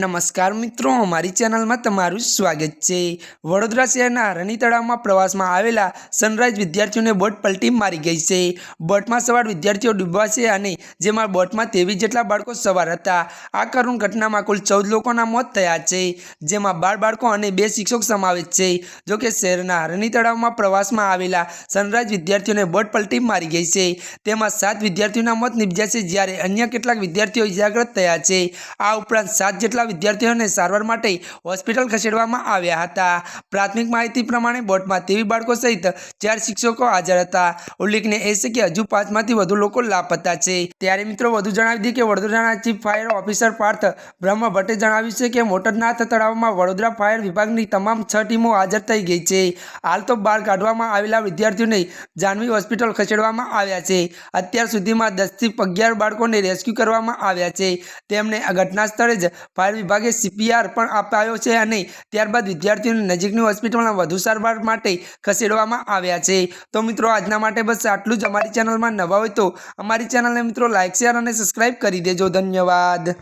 નમસ્કાર મિત્રો, અમારી ચેનલમાં તમારું સ્વાગત છે. વડોદરા શહેરના રણી તળાવમાં પ્રવાસમાં આવેલા સનરાઈઝ વિદ્યાર્થીઓને બોટ પલટી મારી ગઈ છે. બોટમાં સવાર વિદ્યાર્થીઓ ડૂબવા છે અને જેમાં બોટમાં તેવીસ જેટલા બાળકો સવાર હતા. આ કરુણ ઘટનામાં કુલ ચૌદ લોકોના મોત થયા છે, જેમાં બાળ બાળકો અને બે શિક્ષક સમાવેશ છે. જોકે શહેરના રણી તળાવમાં પ્રવાસમાં આવેલા સનરાઈઝ વિદ્યાર્થીઓને બોટ પલટી મારી ગઈ છે. તેમાં સાત વિદ્યાર્થીઓના મોત નીપજ્યા છે, જ્યારે અન્ય કેટલાક વિદ્યાર્થીઓ ઇજાગ્રસ્ત થયા છે. આ ઉપરાંત સાત જેટલા વિદ્યાર્થીઓને સારવાર માટે હોસ્પિટલ ખસેડવામાં આવ્યા હતા. પ્રાથમિક માહિતી પ્રમાણે બોટમાં તેવી બાળકો સહિત ચાર શિક્ષકો હાજર હતા. ઉલ્લેખનીય એ છે કે હજુ પાંચમાંથી વધુ લોકો લાપતા છે. ત્યારે મિત્રો વધુ જણાવી દઈએ કે વડોદરાના ચીફ ફાયર ઓફિસર પાર્થ બ્રહ્મ ભટ્ટે જણાવ્યું છે કે મોટરનાથ તળાવમાં વડોદરા ફાયર વિભાગની તમામ છ ટીમો હાજર થઈ ગઈ છે. હાલ તો બહાર કાઢવામાં આવેલા વિદ્યાર્થીઓને જાનવી હોસ્પિટલ ખસેડવામાં આવ્યા છે. અત્યાર સુધીમાં દસથી અગિયાર બાળકોને રેસ્ક્યુ કરવામાં આવ્યા છે. તેમને ઘટના સ્થળે જ ફાયર વિભાગે સીપીઆર પણ અપાયો છે અને ત્યારબાદ વિદ્યાર્થીઓને નજીકની હોસ્પિટલમાં વધુ સારવાર માટે ખસેડવામાં આવ્યા છે. તો મિત્રો, આજના માટે બસ આટલું જ. અમારી ચેનલમાં નવા હોય તો અમારી ચેનલને મિત્રો લાઇક શેર અને સબસ્ક્રાઈબ કરી દેજો. ધન્યવાદ.